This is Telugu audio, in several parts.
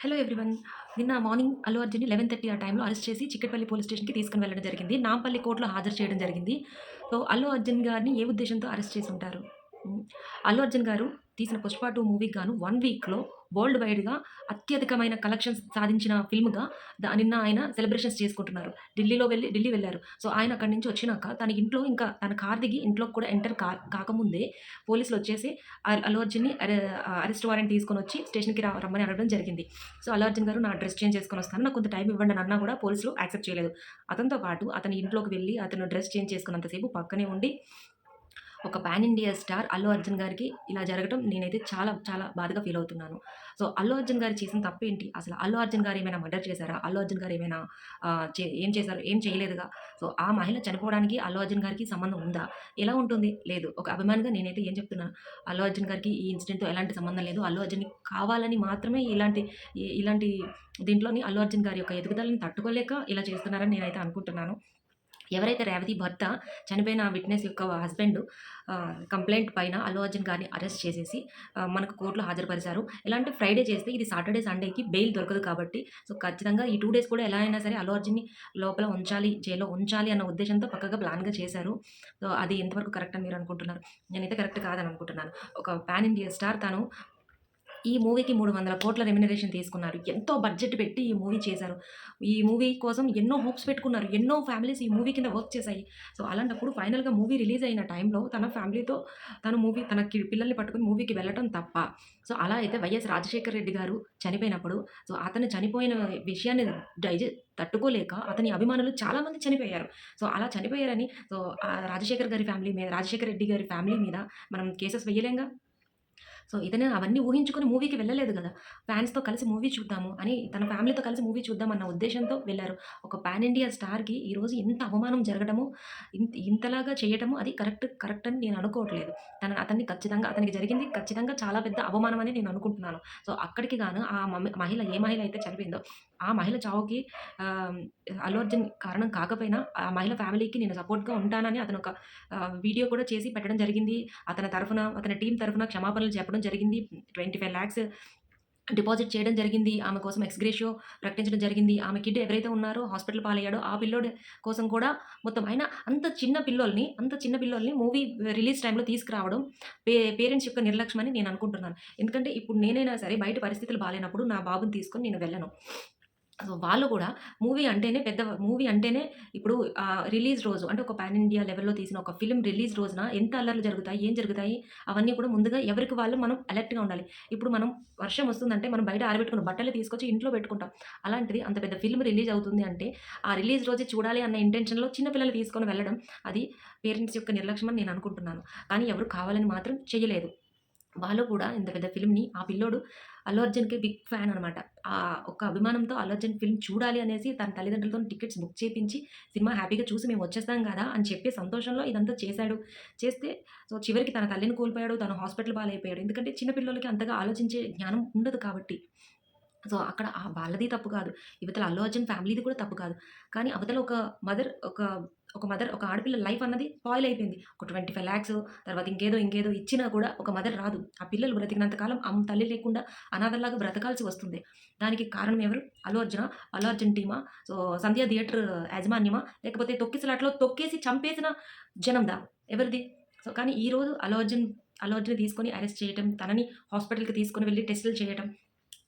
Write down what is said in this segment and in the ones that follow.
హలో ఎవ్రీవన్ నిన్న మార్నింగ్ అల్లు అర్జున్ని లెవెన్ థర్టీ ఆ టైంలో అరెస్ట్ చేసి చిక్కటపల్లి పోలీస్ స్టేషన్కి తీసుకుని వెళ్ళడం జరిగింది. నాంపల్లి కోర్టులో హాజరు చేయడం జరిగింది. సో అల్లు అర్జున్ గారిని ఏ ఉద్దేశంతో అరెస్ట్ చేసి ఉంటారు? అల్లు అర్జున్ గారు తీసిన పుష్ప టూ మూవీకి గాను వన్ వీక్లో వరల్డ్ వైడ్గా అత్యధికమైన కలెక్షన్స్ సాధించిన ఫిల్మ్గా దా నిన్న ఆయన సెలబ్రేషన్స్ చేసుకుంటున్నారు. ఢిల్లీలో వెళ్ళి ఢిల్లీ వెళ్ళారు. సో ఆయన అక్కడి నుంచి వచ్చినాక తన ఇంట్లో ఇంకా తన కార్ దిగి ఇంట్లోకి కూడా ఎంటర్ కా కాకముందే పోలీసులు వచ్చేసి అల్లు అర్జున్ని అరెస్ట్ వారెంట్ తీసుకొని వచ్చి స్టేషన్కి రా రమ్మని అడగడం జరిగింది. సో అల్లు అర్జున్ గారు నా డ్రెస్ చేంజ్ చేసుకొని వస్తాను. నాకు కొంత టైం ఇవ్వండి అని అన్నా కూడా పోలీసులు యాక్సెప్ట్ చేయలేదు. అతనితో పాటు అతని ఇంట్లోకి వెళ్ళి అతను డ్రెస్ చేంజ్ చేసుకున్నంతసేపు పక్కనే ఉండి ఒక pan India star Allu Arjun గారికి ఇలా జరగడం నేనైతే చాలా చాలా బాధగా ఫీల్ అవుతున్నాను. సో అల్లు అర్జున్ గారు చేసిన తప్పేంటి అసలు అల్లు అర్జున్ గారు ఏమైనా మర్డర్ చేశారా? అల్లు అర్జున్ గారు ఏమైనా చే- ఏం చేశారు? ఏం చేయలేదుగా? సో ఆ మహిళ చనిపోవడానికి అల్లు అర్జున్ గారికి సంబంధం ఉందా? ఎలా ఉంటుంది? లేదు. ఒక అభిమానిగా నేనైతే ఏం చెప్తున్నాను? అల్లు అర్జున్ గారికి ఈ ఇన్సిడెంట్తో ఎలాంటి సంబంధం లేదు. అల్లు అర్జున్ కావాలని మాత్రమే ఇలాంటి ఇలాంటి దీంట్లోని అల్లు అర్జున్ గారి యొక్క ఎదుగుదలని తట్టుకోలేక ఇలా చేస్తున్నారని నేనైతే అనుకుంటున్నాను. ఎవరైతే రేవతి భర్త చనిపోయిన విట్నెస్ యొక్క హస్బెండ్ కంప్లైంట్ పైన అల్లు అర్జున్ గారిని అరెస్ట్ చేసేసి మనకు కోర్టులో హాజరుపరిచారు. ఎలా అంటే ఫ్రైడే చేస్తే ఇది సాటర్డే సండేకి బెయిల్ దొరకదు కాబట్టి సో ఖచ్చితంగా ఈ టూ డేస్ కూడా ఎలా అయినా సరే అల్లు అర్జున్ని లోపల ఉంచాలి జైల్లో ఉంచాలి అన్న ఉద్దేశంతో పక్కగా ప్లాన్గా చేశారు. సో అది ఎంతవరకు కరెక్ట్ అని మీరు అనుకుంటున్నారు? నేనైతే కరెక్ట్ కాదని అనుకుంటున్నాను. ఒక పాన్ ఇండియా స్టార్ తను ఈ మూవీకి మూడు వందల కోట్ల రెమ్యునరేషన్ తీసుకున్నారు. ఎంతో బడ్జెట్ పెట్టి ఈ మూవీ చేశారు. ఈ మూవీ కోసం ఎన్నో హోప్స్ పెట్టుకున్నారు. ఎన్నో ఫ్యామిలీస్ ఈ మూవీ కింద వర్క్ చేశాయి. సో అలాంటప్పుడు ఫైనల్గా మూవీ రిలీజ్ అయిన టైంలో తన ఫ్యామిలీతో తన మూవీ తన పిల్లల్ని పట్టుకుని మూవీకి వెళ్ళటం తప్ప. సో అలా అయితే వైఎస్ రాజశేఖర రెడ్డి గారు చనిపోయినప్పుడు సో అతను చనిపోయిన విషయాన్ని డైజె తట్టుకోలేక అతని అభిమానులు చాలామంది చనిపోయారు. సో అలా చనిపోయారని సో ఆ రాజశేఖర్ గారి ఫ్యామిలీ మీద రాజశేఖర రెడ్డి గారి ఫ్యామిలీ మీద మనం కేసెస్ వేయలేంగా? సో ఇతనే అవన్నీ ఊహించుకొని మూవీకి వెళ్ళలేదు కదా. ఫ్యాన్స్తో కలిసి మూవీ చూద్దాము అని తన ఫ్యామిలీతో కలిసి మూవీ చూద్దాం అన్న ఉద్దేశంతో వెళ్ళారు. ఒక పాన్ ఇండియా స్టార్కి ఈరోజు ఇంత అవమానం జరగడము ఇంత ఇంతలాగా చేయటము అది కరెక్ట్ కరెక్ట్ అని నేను అనుకోవట్లేదు. తన అతన్ని ఖచ్చితంగా అతనికి జరిగింది ఖచ్చితంగా చాలా పెద్ద అవమానం అని నేను అనుకుంటున్నాను. సో అక్కడికి గాను ఆ మహిళ ఏ మహిళ అయితే చనిపోయిందో ఆ మహిళ చావుకి అల్లు అర్జున్ కారణం కాకపోయినా ఆ మహిళ ఫ్యామిలీకి నేను సపోర్ట్గా ఉంటానని అతను ఒక వీడియో కూడా చేసి పెట్టడం జరిగింది. అతని తరఫున అతని టీం తరఫున క్షమాపణలు చెప్పడం జరిగింది. ట్వంటీ ఫైవ్ ల్యాక్స్ డిపాజిట్ చేయడం జరిగింది. ఆమె కోసం ఎక్స్గ్రేషియో ప్రకటించడం జరిగింది. ఆమె కిడ్ ఎవరైతే ఉన్నారో హాస్పిటల్ పాలయ్యాడో ఆ పిల్లోడి కోసం కూడా మొత్తం ఆయన అంత చిన్న పిల్లోల్ని అంత చిన్న పిల్లోల్ని మూవీ రిలీజ్ టైంలో తీసుకురావడం పే పేరెంట్స్ యొక్క నిర్లక్ష్యం అని నేను అనుకుంటున్నాను. ఎందుకంటే ఇప్పుడు నేనైనా సరే బయట పరిస్థితులు బాగాలేనప్పుడు నా బాబుని తీసుకొని నేను వెళ్ళను. సో వాళ్ళు కూడా మూవీ అంటేనే పెద్ద మూవీ అంటేనే ఇప్పుడు రిలీజ్ రోజు అంటే ఒక పాన్ ఇండియా లెవెల్లో తీసిన ఒక ఫిల్మ్ రిలీజ్ రోజున ఎంత అల్లర్లు జరుగుతాయి ఏం జరుగుతాయి అవన్నీ కూడా ముందుగా ఎవరికి వాళ్ళు మనం అలర్ట్గా ఉండాలి. ఇప్పుడు మనం వర్షం వస్తుందంటే మనం బయట ఆరబెట్టుకున్న బట్టలు తీసుకొచ్చి ఇంట్లో పెట్టుకుంటాం. అలాంటిది అంత పెద్ద ఫిల్మ్ రిలీజ్ అవుతుంది అంటే ఆ రిలీజ్ రోజే చూడాలి అన్న ఇంటెన్షన్లో చిన్నపిల్లలు తీసుకొని వెళ్ళడం అది పేరెంట్స్ యొక్క నిర్లక్ష్యం అని నేను అనుకుంటున్నాను. కానీ ఎవరు కావాలని మాత్రం చేయలేదు. వాళ్ళు కూడా ఇంత పెద్ద ఫిల్మ్ని ఆ పిల్లోడు అల్లు అర్జున్కి బిగ్ ఫ్యాన్ అనమాట. ఆ ఒక అభిమానంతో అల్లు అర్జున్ ఫిల్మ్ చూడాలి అనేసి తన తల్లిదండ్రులతో టికెట్స్ బుక్ చేయించి సినిమా హ్యాపీగా చూసి మేము వచ్చేస్తాం కదా అని చెప్పే సంతోషంలో ఇదంతా చేశాడు. చేస్తే సో చివరికి తన తల్లిని కోల్పోయాడు తను హాస్పిటల్ పాలైపోయాడు. ఎందుకంటే చిన్నపిల్లలకి అంతగా ఆలోచించే జ్ఞానం ఉండదు కాబట్టి. సో అక్కడ ఆ వాళ్ళది తప్పు కాదు. ఇవతల అల్లు అర్జున్ ఫ్యామిలీది కూడా తప్పు కాదు. కానీ అవతల ఒక మదర్ ఒక ఒక మదర్ ఒక ఆడపిల్ల లైఫ్ అన్నది స్పాయిల్ అయిపోయింది. ఒక ట్వంటీ ఫైవ్ ల్యాక్స్ తర్వాత ఇంకేదో ఇంకేదో ఇచ్చినా కూడా ఒక మదర్ రాదు. ఆ పిల్లలు బ్రతికినంతకాలం అమ్మ తల్లి లేకుండా అనాథల్లాగా బ్రతకాల్సి వస్తుంది. దానికి కారణం ఎవరు? అల్లు అర్జున అల్లు అర్జున్ టీమా? సో సంధ్యా థియేటర్ యాజమాన్యమా? లేకపోతే తొక్కిసలాట్లో తొక్కేసి చంపేసిన జనందా? ఎవరిది? సో కానీ ఈరోజు అల్లు అర్జున్ అల్లు అర్జున్ తీసుకొని అరెస్ట్ చేయటం తనని హాస్పిటల్కి తీసుకొని వెళ్ళి టెస్టులు చేయటం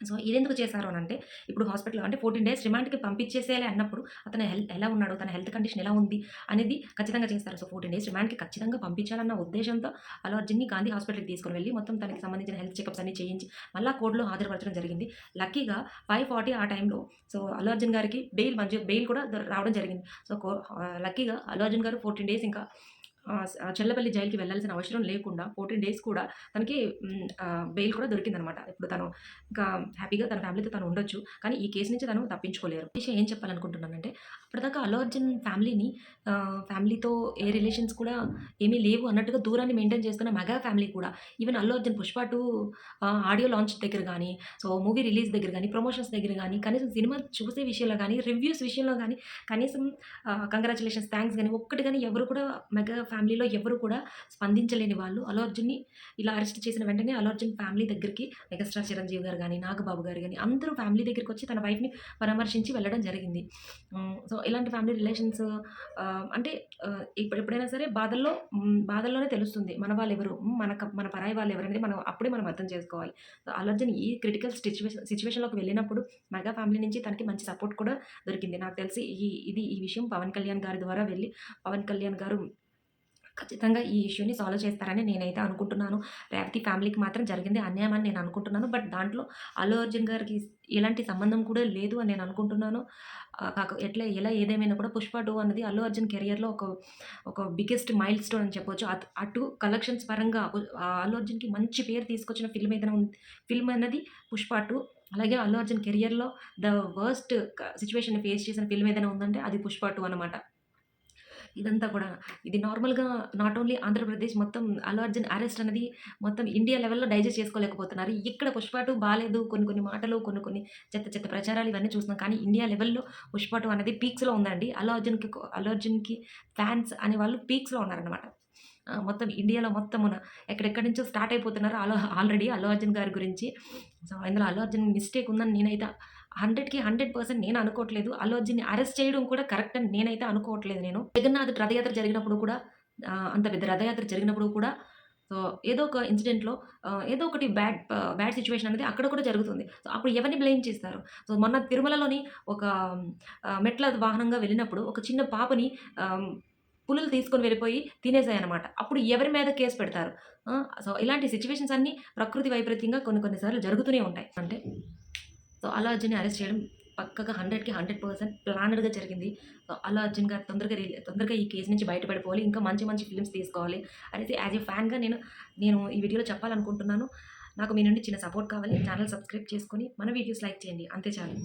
సో ఇదెందుకు చేశారు అని అంటే ఇప్పుడు హాస్పిటల్ అంటే ఫోర్టీన్ డేస్ రిమాండ్కి పంపించేసేయాలి అన్నప్పుడు అతను హెల్త్ ఎలా ఉన్నాడు తన హెల్త్ కండిషన్ ఎలా ఉంది అనేది ఖచ్చితంగా చేస్తారు. సో ఫోర్టీన్ డేస్ రిమాండ్కి ఖచ్చితంగా పంపించాలన్న ఉద్దేశంతో అల్లు అర్జున్ని గాంధీ హాస్పిటల్కి తీసుకుని వెళ్ళి మొత్తం తనకి సంబంధించిన హెల్త్ చెకప్స్ అన్ని చేయించి మళ్ళీ కోర్టులో హాజరుపరచడం జరిగింది. లక్కీగా ఫైవ్ ఫార్టీ ఆ టైంలో సో అల్లు అర్జున్ గారికి బెయిల్ మంచి బెయిల్ కూడా రావడం జరిగింది. సో కో- లక్కీగా అల్లు అర్జున్ గారు ఫోర్టీన్ డేస్ ఇంకా చెల్లపల్లి జైలుకి వెళ్ళాల్సిన అవసరం లేకుండా ఫోర్టీన్ డేస్ కూడా తనకి బెయిల్ కూడా దొరికిందనమాట. ఇప్పుడు తను ఇంకా హ్యాపీగా తన ఫ్యామిలీతో తను ఉండొచ్చు. కానీ ఈ కేసు నుంచి తను తప్పించుకోలేరు. విషయం ఏం చెప్పాలనుకుంటున్నానంటే అప్పటిదాకా అల్లు అర్జున్ ఫ్యామిలీని ఫ్యామిలీతో ఏ రిలేషన్స్ కూడా ఏమీ లేవు అన్నట్టుగా దూరాన్ని మెయింటైన్ చేస్తున్న మెగా ఫ్యామిలీ కూడా even Allu Arjun Pushpa two audio launch దగ్గర కానీ సో మూవీ రిలీజ్ దగ్గర కానీ ప్రమోషన్స్ దగ్గర కానీ కనీసం సినిమా చూసే విషయంలో కానీ రివ్యూస్ విషయంలో కానీ కనీసం కంగ్రాచులేషన్స్ థ్యాంక్స్ కానీ ఒక్కటి కానీ ఎవరు కూడా మెగా ఫ్యామిలీలో ఎవరు కూడా స్పందించలేని వాళ్ళు అల్లు అర్జున్‌ని ఇలా అరెస్ట్ చేసిన వెంటనే అల్లు అర్జున్ ఫ్యామిలీ దగ్గరికి మెగాస్టార్ చిరంజీవి గారు కానీ నాగబాబు గారు కానీ అందరూ ఫ్యామిలీ దగ్గరికి వచ్చి తన వైఫ్‌ని పరామర్శించి వెళ్ళడం జరిగింది. సో, ఇలాంటి ఫ్యామిలీ రిలేషన్స్ అంటే ఇప్పుడు ఎప్పుడైనా సరే బాధల్లో బాధల్లోనే తెలుస్తుంది. మన వాళ్ళు ఎవరు మన మన పరాయి వాళ్ళు వాళ్ళెవరనేది మనం అప్పుడే మనం అర్థం చేసుకోవాలి. సో, అల్లు అర్జున్ ఈ క్రిటికల్ సిచ్యువేషన్ సిచ్యువేషన్లోకి వెళ్ళినప్పుడు మెగా ఫ్యామిలీ నుంచి తనకి మంచి సపోర్ట్ కూడా దొరికింది. నాకు తెలిసి ఈ ఇది ఈ విషయం పవన్ కళ్యాణ్ గారి ద్వారా వెళ్ళి పవన్ కళ్యాణ్ గారు ఖచ్చితంగా ఈ ఇష్యూని సాల్వ్ చేస్తారని నేనైతే అనుకుంటున్నాను. రేవతి ఫ్యామిలీకి మాత్రం జరిగింది అన్యాయం అని నేను అనుకుంటున్నాను. బట్ దాంట్లో అల్లు అర్జున్ గారికి ఎలాంటి సంబంధం కూడా లేదు అని నేను అనుకుంటున్నాను. కాక ఎట్లా ఎలా ఏదేమైనా కూడా 'పుష్ప టూ అన్నది అల్లు అర్జున్ కెరియర్‌లో ఒక ఒక బిగ్గెస్ట్ మైల్ స్టోన్ అని చెప్పొచ్చు. అట్ అటు కలెక్షన్స్ పరంగా అల్లు అర్జున్‌కి మంచి పేరు తీసుకొచ్చిన ఫిల్మ్ ఏదైనా ఫిల్మ్ అన్నది 'పుష్ప టూ అలాగే అల్లు అర్జున్ కెరియర్‌లో ద వర్స్ట్ సిచ్యువేషన్ ఫేస్ చేసిన ఫిల్మ్ ఏదైనా ఉందంటే అది 'పుష్ప టూ అనమాట ఇదంతా కూడా ఇది నార్మల్‌గా నాట్ ఓన్లీ ఆంధ్రప్రదేశ్ మొత్తం అల్లు అర్జున్ అరెస్ట్ అనేది మొత్తం ఇండియా లెవెల్‌లో డైజెస్ట్ చేసుకోలేకపోతున్నారు. ఇక్కడ 'పుష్ప 2' బాలేదు. కొన్ని కొన్ని మాటలు, కొన్ని కొన్ని చెత్త చెత్త ప్రచారాలు ఇవన్నీ చూస్తున్నాం. కానీ ఇండియా లెవెల్‌లో 'పుష్ప 2' అనేది పీక్స్‌లో ఉందండి. అల్లు అర్జున్‌కి అల్లు అర్జున్‌కి ఫ్యాన్స్ అనే వాళ్ళు పీక్స్‌లో ఉన్నారనమాట. మొత్తం ఇండియాలో మొత్తమున ఎక్కడెక్కడి నుంచో స్టార్ట్ అయిపోతున్నారు అల ఆల్రెడీ అల్లు అర్జున్ గారి గురించి. సో, ఇందులో అల్లు అర్జున్ మిస్టేక్ ఉందని నేనైతే 100కి 100% నేను అనుకోవట్లేదు. అల్లు అర్జున్‌ని అరెస్ట్ చేయడం కూడా కరెక్ట్ అని నేనైతే అనుకోవట్లేదు నేను. జగన్నాథ్ రథయాత్ర జరిగినప్పుడు కూడా అంత పెద్ద రథయాత్ర జరిగినప్పుడు కూడా సో, ఏదో ఒక ఇన్సిడెంట్‌లో ఏదో ఒకటి బ్యాడ్ బ్యాడ్ సిచ్యువేషన్ అనేది అక్కడ కూడా జరుగుతుంది. సో, అప్పుడు ఎవరిని బ్లేమ్ చేస్తారు? సో, మొన్న తిరుమలలోని ఒక మెట్ల వాహనంగా వెళ్ళినప్పుడు ఒక చిన్న పాపని పులులు తీసుకొని వెళ్ళిపోయి తినేసాయన్నమాట. అప్పుడు ఎవరి మీద కేస్ పెడతారు? సో, ఇలాంటి సిచ్యువేషన్స్ అన్నీ ప్రకృతి వైపరీత్యంగా కొన్ని కొన్ని సార్లు జరుగుతూనే ఉంటాయి. అంటే సో, అల్లు అర్జున్‌ని అరెస్ట్ చేయడం పక్కగా హండ్రెడ్కి హండ్రెడ్ పర్సెంట్ ప్లానెడ్‌గా జరిగింది. సో, అల్లు అర్జున్ గారు తొందరగా తొందరగా ఈ కేస్ నుంచి బయటపడిపోవాలి. ఇంకా మంచి మంచి ఫిల్మ్స్ తీసుకోవాలి అనేసి యాస్ ఎ ఫ్యాన్‌గా నేను నేను ఈ వీడియోలో చెప్పాలనుకుంటున్నాను. నాకు మీ నుండి చిన్న సపోర్ట్ కావాలి. ఛానల్ సబ్స్క్రైబ్ చేసుకొని మన వీడియోస్ లైక్ చేయండి. అంతే చాలు.